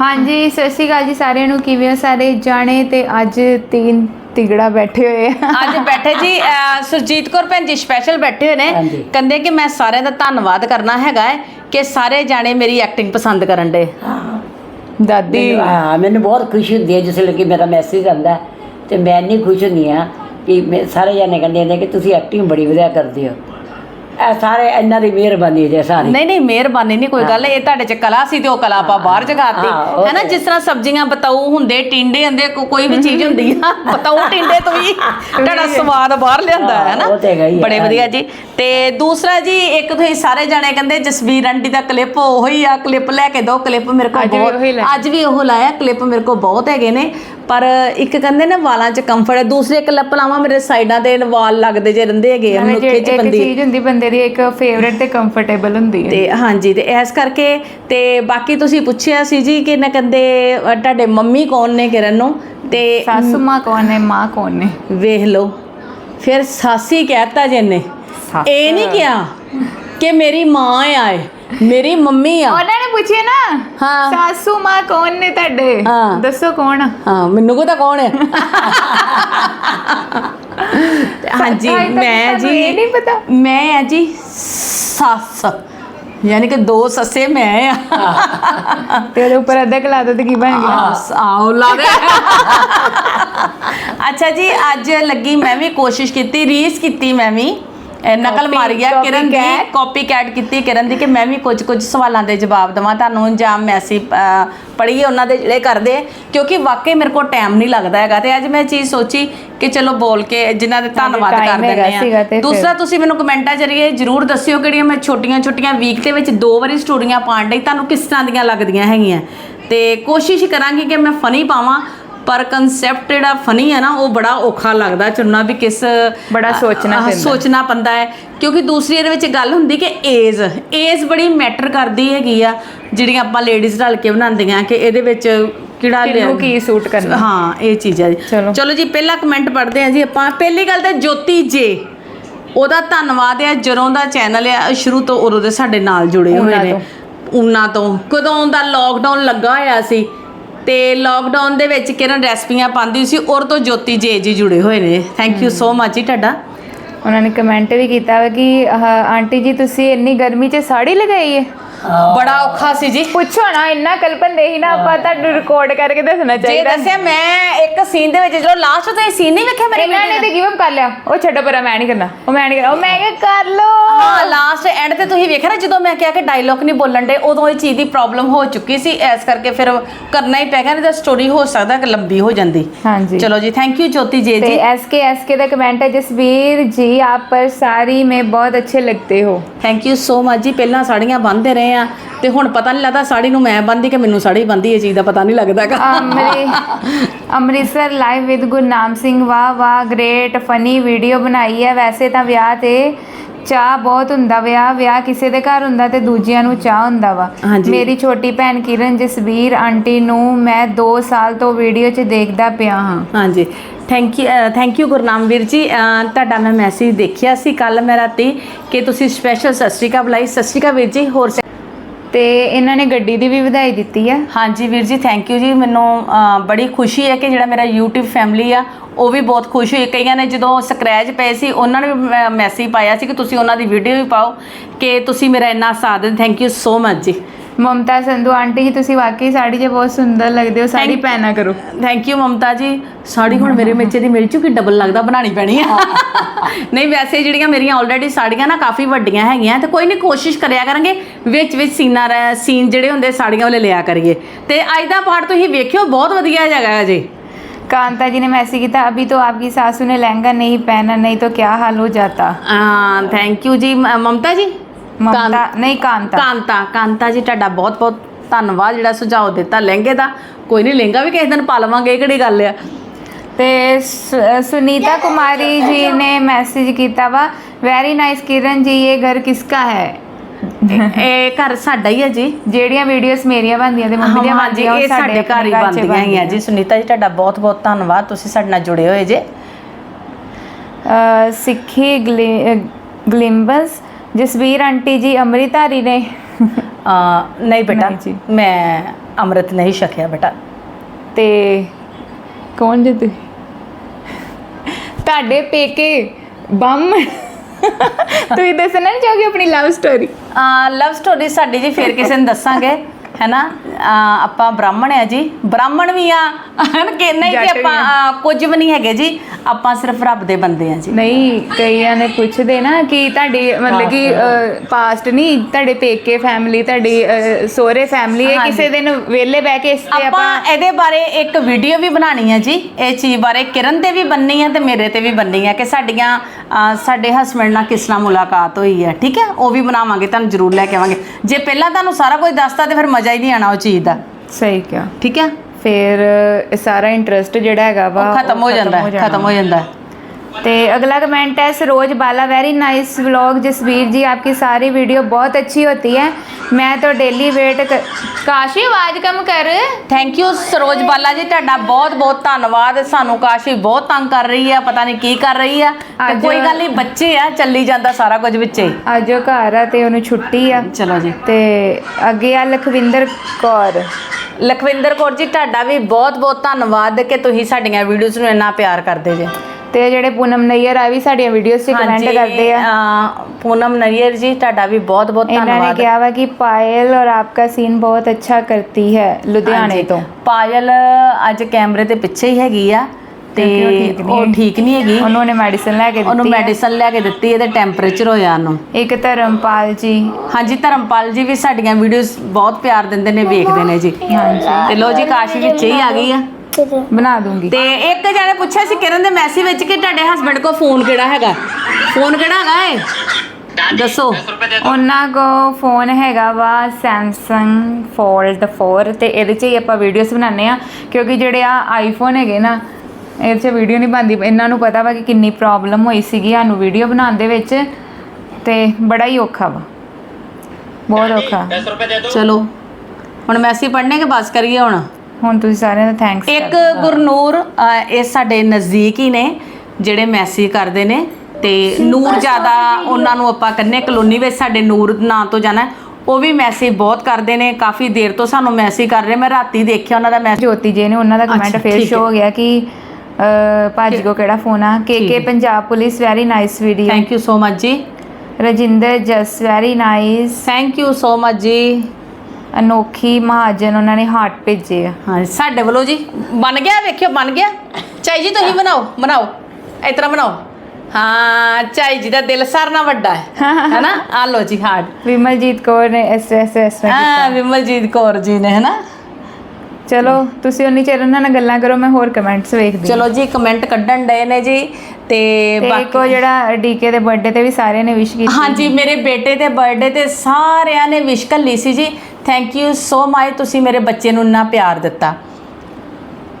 ਹਾਂਜੀ ਸਤਿ ਸ਼੍ਰੀ ਅਕਾਲ ਜੀ ਸਾਰਿਆਂ ਨੂੰ। ਕਿਵੇਂ ਹੋ ਸਾਰੇ? ਜਾਣੇ ਤੇ ਅੱਜ ਤਿੰਨ ਤਿਗੜਾ ਬੈਠੇ ਹੋਏ ਆ। ਅੱਜ ਬੈਠੇ ਜੀ ਅਹ, ਸੁਰਜੀਤ ਕੌਰ ਭੈਣ ਜੀ ਸਪੈਸ਼ਲ ਬੈਠੇ ਹੋਏ ਨੇ। ਹਾਂਜੀ। ਕਹਿੰਦੇ ਕਿ ਮੈਂ ਸਾਰਿਆਂ ਦਾ ਧੰਨਵਾਦ ਕਰਨਾ ਹੈਗਾ ਹੈ ਕਿ ਸਾਰੇ ਜਾਣੇ ਮੇਰੀ ਐਕਟਿੰਗ ਪਸੰਦ ਕਰਨ ਦੇ। ਦਾਦੀ। ਮੈਨੂੰ- ਹਾਂ ਮੈਨੂੰ ਬਹੁਤ ਖੁਸ਼ੀ ਹੁੰਦੀ ਹੈ ਜਿਸ ਵੇਲੇ ਕਿ ਮੇਰਾ ਮੈਸੇਜ ਆਉਂਦਾ ਹੈ ਤੇ ਮੈਂ ਇੰਨੀ ਖੁਸ਼ ਹੁੰਦੀ ਹਾਂ ਕਿ ਮੈਂ ਸਾਰੇ ਜਾਣੇ ਕਹਿੰਦੇ ਨੇ ਕਿ ਤੁਸੀਂ ਐਕਟਿੰਗ ਬੜੀ ਵਧੀਆ ਕਰਦੇ ਹੋ। ਇਹ ਸਾਰੇ ਇਹਨਾਂ ਦੀ ਮਿਹਰਬਾਨੀ ਜੇ ਸਾਰੀ। ਨਹੀਂ ਨਹੀਂ ਮਿਹਰਬਾਨੀ ਨਹੀਂ ਕੋਈ ਗੱਲ ਇਹ ਤੁਹਾਡੇ ਚ ਕਲਾ ਸੀ ਤੇ ਉਹ ਕਲਾ ਆਪਾਂ ਬਾਹਰ ਜਗਾਤੀ। ਹਾਂ, ਨਾ ਜਿਸ ਤਰ੍ਹਾਂ ਸਬਜ਼ੀਆਂ ਬਤਾਊ ਹੁੰਦੇ ਟਿੰਡੇ ਹੁੰਦੇ ਕੋਈ ਵੀ ਚੀਜ਼ ਹੁੰਦੀ ਆ ਬਤਾਊ ਟਿੰਡੇ ਤੋਂ ਵੀ ਤੁਹਾਡਾ ਸਵਾਦ ਬਾਹਰ ਲਿਆਂਦਾ ਹੈ ਨਾ? ਬੜੇ। ਵਧੀਆ ਜੀ। ਤੇ ਦੂਸਰਾ ਜੀ ਇੱਕ ਤੁਸੀਂ ਸਾਰੇ ਜਾਣੇ ਕਹਿੰਦੇ ਜਸਵੀਰ ਆਂਟੀ ਦਾ ਕਲਿੱਪ ਉਹੀ ਆ ਕਲਿੱਪ ਲੈ ਕੇ ਦੋ ਕਲਿੱਪ ਮੇਰੇ ਕੋਲ ਅੱਜ ਵੀ ਉਹੀ ਬਹੁਤ। ਅੱਜ ਵੀ ਉਹ ਲਾਇਆ ਕਲਿੱਪ ਮੇਰੇ ਕੋਲ ਬਹੁਤ ਹੈਗੇ ਨੇ। ਪਰ ਇੱਕ ਕਹਿੰਦੇ ਨੇ ਵਾਲਾਂ 'ਚ ਕੰਫਰਟ ਹੈ ਦੂਸਰੇ ਕਲਿੱਪ ਲਾਵਾਂ ਮੇਰੇ ਸਾਈਡਾਂ ਤੇ ਵਾਲ ਲੱਗਦੇ ਜੇ ਰਹਿੰਦੇ ਹੈਗੇ ਆ ਮੈਨੂੰ ਜੇ ਖਿੱਚ ਇੱਕ ਬੰਦੀ ਚੀਜ਼ ਹੁੰਦੀ ਬੰਦੇ ਦੀ ਇੱਕ ਫੇਵਰੇਟ ਤੇ ਕੰਫਰਟੇਬਲ ਹੁੰਦੀ ਹੈ। ਤੇ ਹਾਂਜੀ ਤੇ ਇਸ ਕਰਕੇ ਤੇ ਬਾਕੀ ਤੁਸੀਂ ਪੁੱਛਿਆ ਸੀ ਜੀ ਕਿ ਨਾ ਕਹਿੰਦੇ ਤੁਹਾਡੇ ਮੰਮੀ ਕੌਣ ਨੇ ਕਿਰਨ ਨੂੰ? ਤੇ ਸਾਸੂ ਮਾਂ ਕੌਣ ਹੈ ਮਾਂ ਕੌਣ ਨੇ? ਵੇਖ ਲਓ। ਫਿਰ ਸਾਸੀ ਕਹਿਤਾ ਜਿੰਨੇ ਸੱਸ। ਇਹ ਨਹੀਂ ਕਿਹਾ ਕਿ ਮੇਰੀ ਮਾਂ ਆਏ ਮੇਰੀ ਮੰਮੀ ਆ। ਉਹਨਾਂ ਨੇ ਪੁੱਛਿਆ ਨਾ ਹਾਂ। ਸਾਸੂ ਮਾਂ ਕੌਣ ਨੇ ਤੁਹਾਡੇ? ਹਾਂ। ਦੱਸੋ ਕੌਣ ਹਾਂ ਮੈਨੂੰ ਕੋ ਤਾਂ ਕੌਣ ਹੈ ਹਾਂਜੀ ਹਾਏ ਤਾਂ ਮੈਂ ਤੁਹਾਨੂੰ ਜੀ ਇਹ ਨਹੀਂ ਪਤਾ? ਮੈਂ ਆ ਜੀ ਸੱਸ। ਯਾਨੀ ਕਿ ਦੋ ਸੱਸੇ ਮੈਂ ਆ। ਤੇ ਉਹਦੇ ਉੱਪਰ ਅੱਧਾ ਕਲਾ ਦੋ ਤੇ ਕੀ ਬਣ ਗਿਆ? ਬਸ ਆਓ ਲਾ ਦੇ। ਅੱਛਾ ਜੀ ਅੱਜ ਲੱਗੀ ਮੈਂ ਵੀ ਕੋਸ਼ਿਸ਼ ਕੀਤੀ ਰੀਸ ਕੀਤੀ ਮੈਂ ਵੀ। ਇਹ ਨਕਲ ਮਾਰੀ ਆ ਕਿਰਨ ਦੀ। ਕਾਪੀ ਕੈਟ ਕੀਤੀ ਕਿਰਨ ਦੀ ਕਿ ਮੈਂ ਵੀ ਕੁਝ ਕੁਝ ਸਵਾਲਾਂ ਦੇ ਜਵਾਬ ਦਵਾਂ ਤੁਹਾਨੂੰ ਜਾਂ ਮੈਸੇਜ ਪੜ੍ਹੀਏ ਉਹਨਾਂ ਦੇ ਜਿਹੜੇ ਕਰਦੇ ਕਿਉਂਕਿ ਵਾਕਈ ਮੇਰੇ ਕੋਲ ਟਾਈਮ ਨਹੀਂ ਲੱਗਦਾ ਹੈਗਾ ਤੇ ਅੱਜ ਮੈਂ ਚੀਜ਼ ਸੋਚੀ ਕਿ ਚਲੋ ਬੋਲ ਕੇ ਜਿਨ੍ਹਾਂ ਦੇ ਧੰਨਵਾਦ ਕਰ ਦਿੰਦੇ ਆ ਦੂਸਰਾ ਤੁਸੀਂ ਮੈਨੂੰ ਕਮੈਂਟਾਂ ਜਰੀਏ ਜਰੂਰ ਦੱਸਿਓ ਕਿਹੜੀਆਂ ਮੈਂ ਛੋਟੀਆਂ ਛੋਟੀਆਂ ਵੀਕ ਦੇ ਵਿੱਚ ਦੋ ਵਾਰੀ ਸਟੋਰੀਆਂ ਪਾਉਣ ਲਈ ਤੁਹਾਨੂੰ ਕਿਸ ਤਰ੍ਹਾਂ ਦੀਆਂ ਲੱਗਦੀਆਂ ਹੈਗੀਆਂ ਤੇ ਕੋਸ਼ਿਸ਼ ਕਰਾਂਗੀ ਕਿ ਮੈਂ ਫਨੀ ਪਾਵਾਂ ਪਰ ਕਨਸੈਪਟ ਜਿਹੜਾ ਫਨੀ ਹੈ ਨਾ ਉਹ ਬੜਾ ਔਖਾ ਲੱਗਦਾ ਚੁਣਨਾ ਵੀ ਕਿਸ ਬੜਾ ਸੋਚਣਾ ਪੈਂਦਾ। ਸੋਚਣਾ ਪੈਂਦਾ ਹੈ ਕਿਉਂਕਿ ਦੂਸਰੀ ਇਹਦੇ ਵਿੱਚ ਗੱਲ ਹੁੰਦੀ ਕਿ ਏਜ ਏਜ ਬੜੀ ਮੈਟਰ ਕਰਦੀ ਹੈਗੀ ਆ ਜਿਹੜੀਆਂ ਆਪਾਂ ਲੇਡੀਜ਼ ਰਲ ਕੇ ਬਣਾਉਂਦੀਆਂ ਕਿ ਇਹਦੇ ਵਿੱਚ ਕਿਹੜਾ ਕਿਹਨੂੰ ਕੀ ਸੂਟ ਕਰਨਾ ਹਾਂ ਇਹ ਚੀਜ਼ ਹੈ ਚਲੋ। ਜੀ ਪਹਿਲਾ ਕਮੈਂਟ ਪੜ੍ਹਦੇ ਹਾਂ ਜੀ ਆਪਾਂ ਪਹਿਲੀ ਗੱਲ ਤਾਂ ਜੋਤੀ ਜੇ ਉਹਦਾ ਧੰਨਵਾਦ ਹੈ ਜਦੋਂ ਦਾ ਚੈਨਲ ਹੈ ਸ਼ੁਰੂ ਤੋਂ ਉਦੋਂ ਦੇ ਸਾਡੇ ਨਾਲ ਜੁੜੇ ਹੋਏ ਨੇ। ਉਹਨਾਂ ਤੋਂ ਕਦੋਂ ਦਾ ਲੋਕਡਾਊਨ ਲੱਗਾ ਹੋਇਆ ਸੀ ਤੇ ਲੋਕਡਾਊਨ ਦੇ ਵਿੱਚ ਕਿਰਨ ਰੈਸਪੀਆਂ ਪਾਉਂਦੀ ਸੀ ਔਰ ਤੋਂ ਜੋਤੀ ਜੇ ਜੀ ਜੁੜੇ ਹੋਏ ਨੇ। ਥੈਂਕ ਯੂ ਸੋ ਮਚ ਜੀ ਤੁਹਾਡਾ। ਉਹਨਾਂ ਨੇ ਕਮੈਂਟ ਵੀ ਕੀਤਾ ਵਾ ਕਿ ਆਹ, ਆਂਟੀ ਜੀ ਤੁਸੀਂ ਇੰਨੀ ਗਰਮੀ 'ਚ ਸਾੜੀ ਲਗਾਈ ਹੈ ਬੜਾ ਔਖਾ ਸੀ ਜੀ। ਪੁੱਛੋ ਨਾ ਇੰਨਾ ਕਲਪਨ ਨਹੀਂ ਨਾ ਆਪਾਂ ਤੁਹਾਨੂੰ ਰਿਕਾਰਡ ਕਰਕੇ ਦੱਸਣਾ ਜੇ ਦੱਸਿਆ ਮੈਂ ਇੱਕ ਸੀਨ ਦੇ ਵਿੱਚ ਚਲੋ ਲਾਸਟ ਤੇ ਸੀਨ ਨਹੀਂ ਵੇਖਿਆ ਮੇਰੇ ਇਹਨਾਂ ਨੇ ਤੇ ਗਿਵ ਅਪ ਕਰ ਲਿਆ। ਉਹ ਛੱਡੋ ਪਰਾਂ ਮੈਂ ਨਹੀਂ ਕਰਨਾ। ਉਹ ਮੈਂ ਨਹੀਂ ਕਰਨਾ ਉਹ ਮੈਂ ਕਿਹਾ ਕਰ ਹਾਂ ਲਾਸਟ ਐਂਡ ਤੇ ਤੁਸੀਂ ਵੇਖਿਆ ਨਾ ਜਦੋਂ ਮੈਂ ਕਿਹਾ ਕਿ ਡਾਇਲੌਗ ਨਹੀਂ ਬੋਲਣ ਦੇ ਉਦੋਂ ਇਹ ਚੀਜ਼ ਦੀ ਪ੍ਰੋਬਲਮ ਹੋ ਚੁੱਕੀ ਸੀ। ਇਸ ਕਰਕੇ ਫਿਰ ਕਰਨਾ ਹੀ ਪੈ ਗਿਆ ਤਾਂ ਸਟੋਰੀ ਹੋ ਸਕਦਾ ਕਿ ਲੰਬੀ ਹੋ ਜਾਂਦੀ। ਹਾਂਜੀ। ਚਲੋ ਜੀ thank you Jyoti ji S K S K the comment ਹੈ ਜਸਵੀਰ ਜੀ ਆਪ ਪਰ ਸਾਰੀ ਮੈਂ ਬਹੁਤ ਅੱਛੇ ਲੱਗਦੇ ਹੋ। ਥੈਂਕ ਯੂ ਸੋ ਮਚ ਜੀ ਪਹਿਲਾਂ ਸਾੜੀਆਂ ਬੰਨਦੇ ਰਹੇ। ਆ ਤੇ ਹੁਣ ਪਤਾ ਨਹੀਂ ਲੱਗਦਾ ਸਾੜੀ ਨੂੰ ਮੈਂ ਬੰਨਦੀ ਕਿ ਮੈਨੂੰ ਸਾੜੀ ਬੰਨਦੀ ਇਹ ਚੀਜ਼ ਦਾ ਪਤਾ ਨਹੀਂ ਲੱਗਦਾਗਾ ਅਮਰੀ ਅੰਮ੍ਰਿਤਸਰ ਲਾਈਵ ਵਿਦ ਗੁਰਨਾਮ ਸਿੰਘ ਵਾਹ ਵਾਹ ਗ੍ਰੇਟ ਫਨੀ ਵੀਡੀਓ ਬਣਾਈ ਹੈ ਵੈਸੇ ਤਾਂ ਵਿਆਹ ਤੇ ਚਾਹ ਬਹੁਤ ਹੁੰਦਾ ਵਿਆਹ ਵਿਆਹ ਕਿਸੇ ਦੇ ਘਰ ਹੁੰਦਾ ਤੇ ਦੂਜਿਆਂ ਨੂੰ ਚਾਹ ਹੁੰਦਾ ਵਾ। ਹਾਂਜੀ। ਮੇਰੀ ਛੋਟੀ ਭੈਣ ਕਿਰਨ ਜਸਵੀਰ ਆਂਟੀ ਨੂੰ ਮੈਂ 2 ਸਾਲ ਤੋਂ ਵੀਡੀਓ 'ਚ ਦੇਖਦਾ ਪਿਆ ਹਾਂ। ਹਾਂਜੀ। Thank you thank you Gurnam ਵੀਰ ਜੀ। ਅਹ, ਤੁਹਾਡਾ ਮੈਂ ਮੈਸੇਜ ਦੇਖਿਆ ਸੀ ਕੱਲ ਮੈਂ ਰਾਤੀ ਕਿ ਤੁਸੀਂ ਸਪੈਸ਼ਲ ਸਤਿ ਸ਼੍ਰੀ ਅਕਾਲ ਬੁਲਾਈ। ਸਤਿ ਸ਼੍ਰੀ ਅਕਾਲ ਵੀਰ ਜੀ ਹੋਰ ਸ- ਤੇ ਇਹਨਾਂ ਨੇ ਗੱਡੀ ਦੀ ਵੀ ਵਧਾਈ ਦਿੱਤੀ ਹੈ ਹਾਂਜੀ ਵੀਰ ਜੀ ਥੈਂਕ ਯੂ ਜੀ। ਮੈਨੂੰ ਬੜੀ ਖੁਸ਼ੀ ਹੈ ਕਿ ਜਿਹੜਾ ਮੇਰਾ YouTube ਫੈਮਿਲੀ ਆ, ਉਹ ਵੀ ਬਹੁਤ ਖੁਸ਼ ਹੋਈ ਕਈਆਂ ਨੇ ਜਦੋਂ ਸਕ੍ਰੈਚ ਪਏ ਸੀ, ਉਹਨਾਂ ਨੇ ਵੀ ਮੈਸੇਜ ਪਾਇਆ ਸੀ ਕਿ ਤੁਸੀਂ ਉਹਨਾਂ ਦੀ ਵੀਡੀਓ ਵੀ ਪਾਓ, ਕਿ ਤੁਸੀਂ ਮੇਰਾ ਇੰਨਾ ਸਾਥ ਦਿੰਦੇ ਥੈਂਕ ਯੂ ਸੋ ਮਚ ਜੀ। ਮਮਤਾ ਸੰਧੂ ਆਂਟੀ ਜੀ ਤੁਸੀਂ ਵਾਕਈ ਸਾੜੀ 'ਚ ਬਹੁਤ ਸੁੰਦਰ ਲੱਗਦੇ ਹੋ ਸਾੜੀ Thank- ਪਹਿਨਾ ਕਰੋ ਥੈਂਕ ਯੂ ਮਮਤਾ ਜੀ ਸਾੜੀ ਹੁਣ ਮੇਰੇ ਮੇਚੇ ਦੀ ਮਿਲ ਚੁੱਕੀ ਡਬਲ ਲੱਗਦਾ ਬਣਾਣੀ ਪੈਣੀ ਆ ਨਹੀਂ ਵੈਸੇ ਜਿਹੜੀਆਂ ਮੇਰੀਆਂ ਆਲਰੇਡੀ ਸਾੜੀਆਂ ਨਾ ਕਾਫੀ ਵੱਡੀਆਂ ਹੈਗੀਆਂ ਤੇ ਕੋਈ ਨਹੀਂ ਕੋਸ਼ਿਸ਼ ਕਰਿਆ ਕਰਾਂਗੇ ਵਿੱਚ ਵਿੱਚ ਸੀਨਾ ਰਹਿ- ਸੀਨ ਜਿਹੜੇ ਹੁੰਦੇ ਸਾੜੀਆਂ ਵਾਲੇ ਲਿਆ ਕਰੀਏ ਤੇ ਅੱਜ ਦਾ ਪਾਰਟ ਤੁਸੀਂ ਵੇਖਿਓ ਬਹੁਤ ਵਧੀਆ ਜਗ੍ਹਾ ਹੈ ਜੀ कांता जी ने मैसेज किया अभी तो आपकी सासू ने लहंगा नहीं पहना नहीं तो क्या हाल हो जाता ਥੈਂਕ ਯੂ ਜੀ ਮ- ਮਮਤਾ ਜੀ ਮਮਤਾ ਨਹੀਂ ਕਾਂਤਾ। ਕਾਂਤਾ। ਕਾਂਤਾ ਜੀ ਤੁਹਾਡਾ ਬਹੁਤ ਬਹੁਤ ਧੰਨਵਾਦ ਜਿਹੜਾ ਸੁਝਾਅ ਦਿੱਤਾ ਲਹਿੰਗੇ ਦਾ। ਕੋਈ ਨਹੀਂ ਲਹਿੰਗਾ ਵੀ ਕਿਸੇ ਦਿਨ ਪਾ ਲਵਾਂਗੇ ਕਿਹੜੀ ਗੱਲ ਆ? ਤੇ ਸੁਨੀਤਾ ਕੁਮਾਰੀ ਜੀ ਨੇ ਮੈਸੇਜ ਕੀਤਾ ਵਾ ਵੈਰੀ ਨਾਈਸ ਕਿਰਨ ਜੀ ਇਹ ਘਰ ਕਿਸਕਾ ਹੈ? ਇਹ ਘਰ ਸਾਡਾ ਹੀ ਹੈ ਜੀ। ਜਿਹੜੀਆਂ ਵੀਡੀਓਜ਼ ਮੇਰੀਆਂ ਬਣਦੀਆਂ ਤੇ ਮੰਮੀ ਦੀਆਂ ਹਾਂਜੀ ਬਣਦੀਆਂ ਇਹ ਸਾਡੇ ਘਰ ਹੀ ਆਪਣੇ ਹੀ ਆ ਜੀ। ਸੁਨੀਤਾ ਜੀ ਤੁਹਾਡਾ ਬਹੁਤ ਬਹੁਤ ਧੰਨਵਾਦ। ਤੁਸੀਂ ਸਾਡੇ ਨਾਲ ਜੁੜੇ ਹੋਏ ਜੇ। ਸਿੱਖੀ ਗਲਿੰਬਸ ਜਸਵੀਰ ਆਂਟੀ ਜੀ ਅੰਮ੍ਰਿਤਾਰੀ ਨੇ। ਨਹੀਂ ਬੇਟਾ ਨਹੀਂ ਜੀ। ਮੈਂ ਅੰਮ੍ਰਿਤ ਨਹੀਂ ਛਕਿਆ ਬੇਟਾ। ਤੇ ਕੌਣ ਜੇ ਤੁਸੀਂ? ਤੁਹਾਡੇ ਪੇਕੇ ਬੰਮ। ਤੁਸੀਂ ਦੱਸਣਾ ਨਹੀਂ ਚਾਹੋਗੇ ਆਪਣੀ ਲਵ ਸਟੋਰੀ ਲਵ ਸਟੋਰੀ ਸਾਡੀ ਜੀ ਫੇਰ ਕਿਸੇ ਨੂੰ ਦੱਸਾਂਗੇ। ਹੈਨਾ? ਆਪਾਂ ਬ੍ਰਾਹਮਣ ਆ ਜੀ। ਬ੍ਰਾਹਮਣ ਵੀ ਆ। ਹਨ ਕਿ ਨਹੀਂ ਕਿ ਆਪਾਂ ਕੁਝ ਵੀ ਨਹੀਂ ਹੈਗੇ ਜੀ। ਆਪਾਂ ਸਿਰਫ ਰੱਬ ਦੇ ਬੰਦੇ ਆ ਜੀ। ਨਹੀਂ ਕਈਆਂ ਨੇ ਪੁੱਛਦੇ ਨਾ ਕਿ ਤੁਹਾਡੀ ਮਤਲਬ ਕਿ ਪਾਸਟ ਨਹੀਂ ਤੁਹਾਡੇ ਪੇਕੇ ਫੈਮਿਲੀ ਤੁਹਾਡੀ ਸਹੁਰੇ ਫੈਮਿਲੀ ਇਹ। ਕਿਸੇ ਦਿਨ ਵਿਹਲੇ ਬਹਿ ਕੇ ਇਸ ਤੇ ਆਪਾਂ ਇਹਦੇ ਬਾਰੇ ਇੱਕ ਵੀਡੀਓ ਵੀ ਬਣਾਣੀ ਹੈ ਜੀ। ਇਹ ਚੀਜ਼ ਬਾਰੇ ਕਿਰਨ ਤੇ ਵੀ ਬੰਨੀ ਹੈ ਤੇ ਮੇਰੇ ਤੇ ਵੀ ਬੰਨੀ ਹੈ ਕਿ ਸਾਡੀਆਂ ਸਾਡੇ ਹਸਬੰਡ ਨਾਲ ਕਿਸ ਨਾਲ ਮੁਲਾਕਾਤ ਹੋਈ ਹੈ ਠੀਕ ਹੈ? ਉਹ ਵੀ ਬਣਾਵਾਂਗੇ ਤੁਹਾਨੂੰ ਜ਼ਰੂਰ ਲੈ ਕੇ ਆਵਾਂਗੇ। ਜੇ ਪਹਿਲਾਂ ਤੁਹਾਨੂੰ ਸਾਰਾ ਕੁਝ ਦੱਸਤਾ ਤੇ ਫਿਰ ਮਜ਼ਾ ਹੀ ਨਹੀਂ ਆਣਾ ਉਹ ਚੀਜ਼ ਦਾ। ਸਹੀ ਕਿਹਾ। ਠੀਕ ਹੈ? ਫਿਰ ਇਹ ਸਾਰਾ ਇੰਟਰਸਟ ਜਿਹੜਾ ਹੈਗਾ ਵਾ ਉਹ ਖਤਮ ਹੋ ਜਾਂਦਾ। ਖਤਮ ਹੋ ਜਾਂਦਾ ਤੇ अगला कमेंट है Saroj Bala very nice vlog Jasveer ji आपकी सारी वीडियो बहुत अच्छी होती है मैं तो डेली वेट कर... काशी आवाज कम कर ਥੈਂਕ ਯੂ ਸਰੋਜ ਬਾਲਾ ਜੀ ਤੁਹਾਡਾ ਬਹੁਤ ਬਹੁਤ ਧੰਨਵਾਦ ਸਾਨੂੰ ਕਾਸ਼ੀ ਬਹੁਤ ਤੰਗ ਕਰ ਰਹੀ ਆ ਪਤਾ ਨਹੀਂ ਕੀ ਕਰ ਰਹੀ ਆ ਤੇ ਅੱਜ- ਕੋਈ ਗੱਲ ਨਹੀਂ ਬੱਚੇ ਆ ਚੱਲੀ ਜਾਂਦਾ ਸਾਰਾ ਕੁਝ ਵਿੱਚੇ ਹੀ। ਅੱਜ ਉਹ ਘਰ ਆ ਤੇ ਉਹਨੂੰ ਛੁੱਟੀ ਆ ਚਲੋ ਜੀ ਤੇ ਅੱਗੇ ਆ ਲਖਵਿੰਦਰ ਕੌਰ ਲਖਵਿੰਦਰ ਕੌਰ ਜੀ ਤੁਹਾਡਾ ਵੀ ਬਹੁਤ ਬਹੁਤ ਧੰਨਵਾਦ ਕਿ ਤੁਸੀਂ ਸਾਡੀਆਂ ਵੀਡੀਓਜ਼ ਨੂੰ ਇੰਨਾ ਪਿਆਰ ਕਰਦੇ ਜੇ ਤੇ ਜਿਹੜੇ ਪੂਨਮ ਨਈਅਰ ਆ ਵੀ ਸਾਡੀਆਂ ਵੀਡੀਓਜ਼ 'ਚ ਕਮੈਂਟ ਕਰਦੇ ਆ। ਪੂਨਮ ਨਈਅਰ ਜੀ ਤੁਹਾਡਾ ਵੀ ਬਹੁਤ ਬਹੁਤ ਇਹਨਾਂ ਨੇ ਧੰਨਵਾਦ। ਕਿਹਾ ਵਾ ਕਿ ਪਾਇਲ ਔਰ ਆਪਕਾ ਸੀਨ ਬਹੁਤ ਅੱਛਾ ਕਰਤੀ ਹੈ ਲੁਧਿਆਣੇ ਤੋਂ। ਪਾਇਲ ਅੱਜ ਕੈਮਰੇ ਦੇ ਪਿੱਛੇ ਹੀ ਹੈਗੀ ਆ ਤੇ ਉਹ ਠੀਕ ਨਹੀਂ ਹੈਗੀ। ਉਹਨੂੰ ਨੇ ਮੈਡੀਸਨ ਲੈ ਕੇ ਉਹਨੂੰ ਦਿੱਤੀ। ਮੈਡੀਸਨ ਲੈ ਕੇ ਦਿੱਤੀ ਇਹਦੇ ਟੈਂਪਰੇਚਰ ਹੋਇਆ ਉਹਨੂੰ। ਇੱਕ ਧਰਮਪਾਲ ਜੀ। ਹਾਂਜੀ ਧਰਮਪਾਲ ਜੀ ਵੀ ਸਾਡੀਆਂ ਵੀਡੀਓਜ਼ ਬਹੁਤ ਪਿਆਰ ਦਿੰਦੇ ਨੇ ਵੇਖਦੇ ਨੇ ਜੀ। ਹਾਂਜੀ। ਤੇ ਲੋ ਜੀ ਕਾਸ਼ੀ ਵਿੱਚ ਹੀ ਆ ਗਈ ਆ। ਬਣਾ ਦੂੰਗੀ। ਤੇ ਇੱਕ ਜਣੇ ਪੁੱਛਿਆ ਸੀ ਕਿਰਨ ਦੇ ਮੈਸੇਜ ਵਿੱਚ ਕਿ ਤੁਹਾਡੇ ਹਸਬੰਡ ਕੋ ਫੋਨ ਕਿਹੜਾ ਹੈਗਾ? ਫੋਨ ਕਿਹੜਾ ਹੈਗਾ ਏ? ਦੱਸੋ। ਉਹਨਾਂ ਕੋ ਫੋਨ ਹੈਗਾ ਵਾ Samsung Fold 4 ਤੇ ਇਹਦੇ 'ਚ ਹੀ ਆਪਾਂ ਵੀਡੀਓਜ਼ ਬਣਾਉਂਦੇ ਆ ਕਿਉਂਕਿ ਜਿਹੜੇ ਆ ਆਈਫੋਨ ਹੈਗੇ ਨਾ ਇਹਦੇ 'ਚ ਵੀਡੀਓ ਨਹੀਂ ਬਣਦੀ। ਇਹਨਾਂ ਨੂੰ ਪਤਾ ਵਾ ਕਿ ਕਿੰਨੀ ਪ੍ਰੋਬਲਮ ਹੋਈ ਸੀਗੀ ਸਾਨੂੰ ਵੀਡੀਓ ਬਣਾਉਣ ਦੇ ਵਿੱਚ ਤੇ ਬੜਾ ਹੀ ਔਖਾ ਵਾ। ਬਹੁਤ ਔਖਾ। ਚਲੋ। ਹੁਣ ਮੈਸੇਜ ਪੜ੍ਹਨੇ ਕਿ ਬਸ ਕਰੀਏ ਹੁਣ? ਹੁਣ ਤੁਸੀਂ ਸਾਰਿਆਂ ਦਾ ਥੈਂਕਸ ਇੱਕ ਗੁਰਨੂਰ ਅਹ, ਇਹ ਸਾਡੇ ਨਜ਼ਦੀਕ ਹੀ ਨੇ ਜਿਹੜੇ ਮੈਸੇਜ ਕਰਦੇ ਨੇ ਤੇ ਨੂਰ ਜ਼ਿਆਦਾ ਉਹਨਾਂ ਨੂੰ ਆਪਾਂ ਕੰਨੇ ਕਲੋਨੀ ਵਿੱਚ ਸਾਡੇ ਨੂਰ ਨਾਂ ਤੋਂ ਜਾਣਾ ਹੈ। ਉਹ ਵੀ ਮੈਸੇਜ ਬਹੁਤ ਕਰਦੇ ਨੇ ਕਾਫੀ ਦੇਰ ਤੋਂ ਸਾਨੂੰ ਮੈਸੇਜ ਕਰ ਰਹੇ ਮੈਂ ਰਾਤੀ ਦੇਖਿਆ ਉਹਨਾਂ ਦਾ ਮੈਸੇਜ ਜੋਤੀ ਜੀ ਨੇ ਉਹਨਾਂ ਦਾ ਕਮੈਂਟ ਅੱਛਾ, ਫੇਰ ਠੀਕ ਸ਼ੋ ਹੋ। ਗਿਆ ਕਿ ਅਹ, ਭਾਜੀ ਕੋ ਕਿਹੜਾ ਫੋਨ ਆ? K K Punjab police very nice video thank you so much ਜੀ। Rajinder Jas very nice thank you so much ਜੀ। ਅਨੋਖੀ ਮਹਾਜਨ ਉਹਨਾਂ ਨੇ ਹਾਰਟ ਭੇਜੇ ਆ। ਹਾਂ ਸਾਡੇ ਵੱਲੋਂ ਜੀ ਬਣ ਗਿਆ ਵੇਖਿਓ ਬਣ ਗਿਆ। ਚਾਈ ਜੀ ਤੁਸੀਂ ਬਣਾਓ ਬਣਾਓ। ਇਸ ਤਰ੍ਹਾਂ ਬਣਾਓ। ਹਾਂ ਚਾਈ ਜੀ ਦਾ ਦਿਲ ਸਾਰਿਆਂ ਨਾਲ ਵੱਡਾ ਹੈ ਹੈਨਾ? ਆ ਲੋ ਜੀ ਹਾਰਟ ਵਿਮਲਜੀਤ ਕੌਰ ਨੇ ਐਸ ਐਸ ਐਸ ਹਾਂ ਵਿਮਲਜੀਤ ਕੌਰ ਜੀ ਨੇ ਹੈਨਾ? ਚਲੋ ਤੁਸੀਂ ਉਨੀ ਚਿਰ ਉਹਨਾਂ ਨਾਲ ਗੱਲਾਂ ਕਰੋ ਮੈਂ ਹੋਰ ਕਮੈਂਟਸ ਵੇਖਦੀ ਚਲੋ ਜੀ ਕਮੈਂਟ ਕੱਢਣ ਡਏ ਨੇ ਜੀ ਤੇ ਤੇ ਇੱਕ ਉਹ ਬਾਕੀ ਜਿਹੜਾ ਡੀਕੇ ਦੇ ਬਰਥਡੇ ਤੇ ਵੀ ਸਾਰਿਆਂ ਨੇ ਵਿਸ਼ ਕੀਤੀ ਹਾਂਜੀ ਮੇਰੇ ਬੇਟੇ ਦੇ ਬਰਥਡੇ ਤੇ ਸਾਰਿਆਂ ਨੇ ਵਿਸ਼ ਘੱਲੀ ਸੀ ਜੀ। ਥੈਂਕ ਯੂ ਸੋ ਮਚ ਤੁਸੀਂ ਮੇਰੇ ਬੱਚੇ ਨੂੰ ਇੰਨਾ ਪਿਆਰ ਦਿੱਤਾ।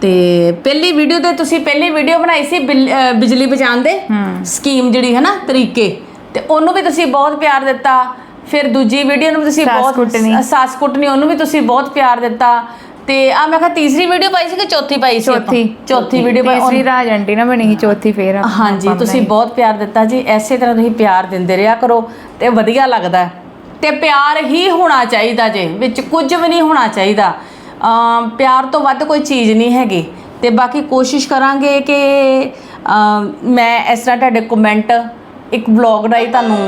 ਤੇ ਪਹਿਲੀ ਵੀਡੀਓ ਤੇ ਤੁਸੀਂ ਪਹਿਲੀ ਵੀਡੀਓ ਬਣਾਈ ਸੀ ਬਿਲ- ਅਹ ਬਿਜਲੀ ਬਚਾਉਣ ਦੇ। ਸਕੀਮ ਜਿਹੜੀ ਹੈ ਨਾ ਤਰੀਕੇ। ਤੇ ਉਹਨੂੰ ਵੀ ਤੁਸੀਂ ਬਹੁਤ ਪਿਆਰ ਦਿੱਤਾ। ਫਿਰ ਦੂਜੀ ਵੀਡੀਓ ਨੂੰ ਵੀ ਤੁਸੀਂ ਸੱਸ ਬਹੁਤ ਕੁੱਟਣੀ। ਸਾਸ ਕੁੱਟਣੀ ਉਹਨੂੰ ਵੀ ਤੁਸੀਂ ਬਹੁਤ ਪਿਆਰ ਦਿੱਤਾ। ਤੇ ਆ ਮੈਂ ਕਿਹਾ ਤੀਸਰੀ ਵੀਡੀਓ ਪਾਈ ਸੀ ਕਿ ਚੌਥੀ ਪਾਈ ਸੀ ਆਪਾਂ? ਚੌਥੀ। ਚੌਥੀ ਵੀਡੀਓ ਪਾਈ। ਤੀਸਰੀ ਰਾਜ ਆਂਟੀ ਨਾ ਬਣੀ ਸੀ ਚੌਥੀ ਫੇਰ ਆਪਾਂ ਹਾਂਜੀ ਤੁਸੀਂ। ਬਹੁਤ ਪਿਆਰ ਦਿੱਤਾ ਜੀ। ਐਸੇ ਤਰ੍ਹਾਂ ਤੁਸੀਂ ਪਿਆਰ ਦਿੰਦੇ ਰਿਹਾ ਕਰੋ ਤੇ ਵਧੀਆ ਲੱਗਦਾ। ਹੈ। ਤੇ ਪਿਆਰ ਹੀ ਹੋਣਾ ਚਾਹੀਦਾ ਜੇ ਵਿੱਚ ਕੁਝ ਵੀ ਨਹੀਂ ਹੋਣਾ ਚਾਹੀਦਾ। ਅਮ ਪਿਆਰ ਤੋਂ ਵੱਧ ਕੋਈ ਚੀਜ਼ ਨਹੀਂ ਹੈਗੀ। ਤੇ ਬਾਕੀ ਕੋਸ਼ਿਸ਼ ਕਰਾਂਗੇ ਕਿ ਅਮ ਮੈਂ ਇਸ ਤਰ੍ਹਾਂ ਤੁਹਾਡੇ ਕਮੈਂਟ ਇੱਕ ਬਲੌਗ ਰਾਹੀਂ ਤੁਹਾਨੂੰ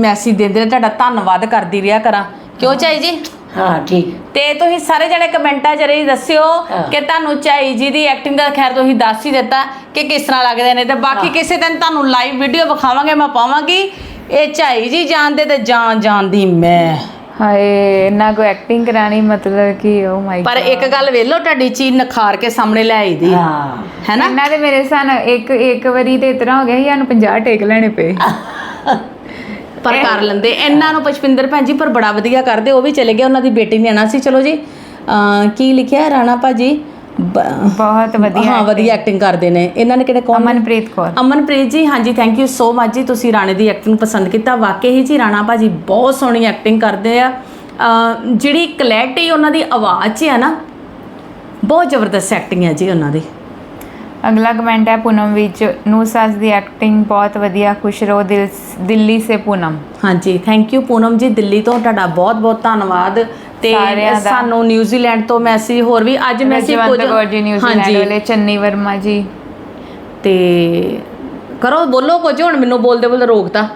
ਮੈਸੇਜ ਦਿੰਦੇ ਰਹੇ ਤੁਹਾਡਾ ਧੰਨਵਾਦ ਕਰਦੀ ਰਿਹਾ ਕਰਾਂ। ਕਿਉਂ ਚਾਈ ਜੀ? ਹਾਂ ਠੀਕ। ਤੇ ਤੁਸੀਂ ਸਾਰੇ ਜਣੇ ਕਮੈਂਟਾਂ 'ਚ ਰਹੀ ਦੱਸਿਓ ਕਿ ਤੁਹਾਨੂੰ ਚਾਈ ਜੀ ਦੀ ਐਕਟਿੰਗ ਦਾ ਖੈਰ ਤੁਸੀਂ ਦੱਸ ਹੀ ਦਿੱਤਾ ਕਿ ਕਿਸ ਤਰ੍ਹਾਂ ਲੱਗਦੇ ਨੇ। ਤੇ ਬਾਕੀ ਕਿਸੇ ਦਿਨ ਤੁਹਾਨੂੰ ਲਾਈਵ ਵੀਡੀਓ ਵਿਖਾਵਾਂਗੇ ਮੈਂ ਪਾਵਾਂਗੀ। ਇਹ ਚਾਈ ਜੀ ਜਾਣਦੇ ਤੇ ਜਾਣ ਜਾਣਦੀ ਮੈਂ। ਹਾਏ ਨਾ ਕੋ ਐਕਟਿੰਗ ਕਰਾਣੀ ਮਤਲਬ ਕਿ ਓ ਮਾਈ ਪਰ ਇੱਕ ਗੱਲ ਵੇਲੋ ਤੁਹਾਡੀ ਚੀਜ਼ ਨਖਾਰ ਕੇ ਸਾਹਮਣੇ ਲੈ ਆਈ ਦੀ। ਹਾਂ। ਹੈ ਨਾ ਇਹਨਾਂ ਦੇ ਮੇਰੇ ਸਨ ਇੱਕ ਇੱਕ ਵਾਰੀ ਤੇ ਇਤਨਾ ਹੋ ਗਿਆ ਸੀ ਸਾਨੂੰ 50 ਟੇਕ ਲੈਣੇ ਪਏ। ਪਰ ਕਰ ਲੈਂਦੇ। ਇਹਨਾਂ ਨੂੰ ਪਸ਼ਪਿੰਦਰ ਭੈਣ ਜੀ ਪਰ ਬੜਾ ਵਧੀਆ ਕਰਦੇ ਉਹ ਵੀ ਚਲੇ ਗਏ ਉਹਨਾਂ ਦੀ ਬੇਟੀ ਨੇ ਆਣਾ ਸੀ। ਚਲੋ ਜੀ ਕੀ ਲਿਖਿਆ ਰਾਣਾ ਭਾਜੀ? ਬ- ਬਹੁਤ ਵਧੀਆ ਹਾਂ ਵਧੀਆ ਐਕਟਿੰਗ ਕਰਦੇ ਨੇ। ਇਹਨਾਂ ਨੇ ਕਿਹੜੇ ਕੌਣ? ਅਮਨਪ੍ਰੀਤ ਕੌਰ। ਅਮਨਪ੍ਰੀਤ ਜੀ ਹਾਂਜੀ ਥੈਂਕ ਯੂ ਸੋ ਮਚ ਜੀ। ਤੁਸੀਂ ਰਾਣੇ ਦੀ ਐਕਟਿੰਗ ਪਸੰਦ ਕੀਤਾ। ਵਾਕਈ ਹੀ ਜੀ ਰਾਣਾ ਭਾਜੀ ਬਹੁਤ ਸੋਹਣੀ ਐਕਟਿੰਗ ਕਰਦੇ ਆ। ਅਹ ਜਿਹੜੀ ਕਲੈਰਿਟੀ ਉਹਨਾਂ ਦੀ ਆਵਾਜ਼ 'ਚ ਹੈ ਨਾ ਬਹੁਤ ਜ਼ਬਰਦਸਤ ਐਕਟਿੰਗ ਹੈ ਜੀ ਉਹਨਾਂ ਦੀ। ਅਗਲਾ ਕਮੈਂਟ ਹੈ ਪੂਨਮ ਵਿੱਚ ਨੂੰ ਸੱਸ ਦੀ ਐਕਟਿੰਗ ਬਹੁਤ ਵਧੀਆ ਖੁਸ਼ ਰਹੋ ਦਿਲ ਦਿੱਲੀ ਸੇ ਪੂਨਮ। ਹਾਂਜੀ ਥੈਂਕ ਯੂ ਪੂਨਮ ਜੀ ਦਿੱਲੀ ਤੋਂ ਤੁਹਾਡਾ ਬਹੁਤ ਬਹੁਤ ਧੰਨਵਾਦ। ਤੇ ਸਾਰਿਆਂ ਦਾ। ਸਾਨੂੰ ਨਿਊਜ਼ੀਲੈਂਡ ਤੋਂ ਮੈਸੇਜ ਹੋਰ ਵੀ ਅੱਜ ਮੈਸੇਜ ਰਜਵੰਤ ਕੌਰ ਜੀ ਨਿਊਜ਼ੀਲੈਂਡ ਹਾਂਜੀ। ਵਾਲੇ ਚੰਨੀ ਵਰਮਾ ਜੀ। ਤੇ ਕਰੋ ਬੋਲੋ ਕੁਝ ਹੁਣ ਮੈਨੂੰ ਬੋਲਦੇ ਬੋਲਦੇ ਰੋਕਤਾ।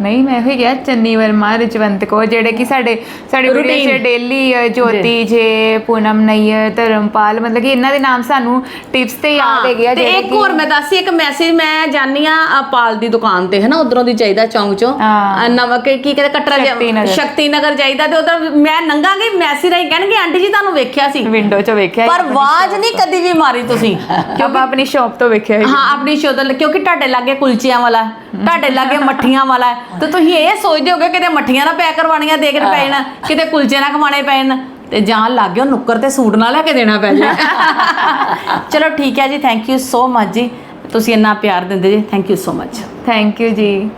ਨਹੀਂ ਮੈਂ ਹੀ ਗਿਆ ਚੰਨੀ ਵਰਮਾ ਰਜਵੰਤ ਕੌਰ ਜਿਹੜੇ ਕਿ ਸਾਡੇ ਸਾਡੀ ਵੀਡੀਓ। 'ਚ ਡੇਲੀ ਜੋਤੀ ਜੇ ਪੂਨਮ ਨਈਅਰ ਧਰਮਪਾਲ ਮਤਲਬ ਕਿ ਇਹਨਾਂ ਦੇ ਨਾਮ ਸਾਨੂੰ ਟਿਪਸ ਤੇ ਯਾਦ ਹੈਗੇ ਆ ਤੇ ਇੱਕ ਹੋਰ ਮੈਂ ਦੱਸੀ ਇੱਕ ਮੈਸੇਜ ਮੈਂ ਜਾਨੀ ਆ ਪਾਲ ਦੀ ਦੁਕਾਨ ਤੇ ਹੈ ਨਾ ਉਧਰੋਂ ਦੀ ਚਾਹੀਦਾ ਚੌਂਕ ਚੋਂ ਨਵਾਂ ਕੀ ਕੀ ਕਹਿੰਦੇ ਕਟਰਾ ਸ਼ਕਤੀ ਨਗਰ। ਚਾਹੀਦਾ ਤੇ ਉਧਰ ਮੈਂ ਨੰਗਾਂਗੀ ਮੈਸੇਜ ਰਾਈ ਕਹਿਣਗੇ ਆਂਟੀ ਜੀ ਤੁਹਾਨੂੰ ਵੇਖਿਆ ਸੀ ਵਿੰਡੋ 'ਚ ਵੇਖਿਆ ਪਰ ਆਵਾਜ਼ ਨਹੀਂ ਕਦੀ ਵੀ ਮਾਰੀ ਤੁਸੀਂ ਆਪਾਂ ਆਪਣੀ ਸ਼ਾਪ ਤੋਂ ਵੇਖਿਆ। ਹਾਂ ਆਪਣੀ ਸ਼ੋਦਲ ਕਿਉਂਕਿ ਤੁਹਾਡੇ ਲਾਗੇ ਕੁਲਚਿਆਂ ਵਾਲਾ ਤੁਹਾਡੇ ਲਾਗੇ ਮੱਠੀਆਂ ਵਾਲਾ ਹੈ, ਤੇ ਤੁਸੀਂ ਇਹ ਸੋਚਦੇ ਹੋਗੇ ਕਿਤੇ ਮੱਠੀਆਂ ਨਾ ਪੈਕ ਕਰਵਾਉਣੀਆਂ ਦੇ ਕੇ ਪੈਣ ਕਿਤੇ ਕੁਲਚੇ ਨਾ ਖਵਾਣੇ ਪੈਣ। ਤੇ ਜਾਂ ਲਾਗੇ ਨੁੱਕਰ ਤੇ ਸੂਟ ਨਾ ਲੈ ਕੇ ਦੇਣਾ ਪੈ ਜਾਏ। ਚਲੋ ਠੀਕ ਹੈ ਜੀ ਥੈਂਕ ਯੂ ਸੋ ਮਚ ਜੀ। ਤੁਸੀਂ ਇੰਨਾ ਪਿਆਰ ਦਿੰਦੇ ਜੀ thank you so much thank you ਜੀ।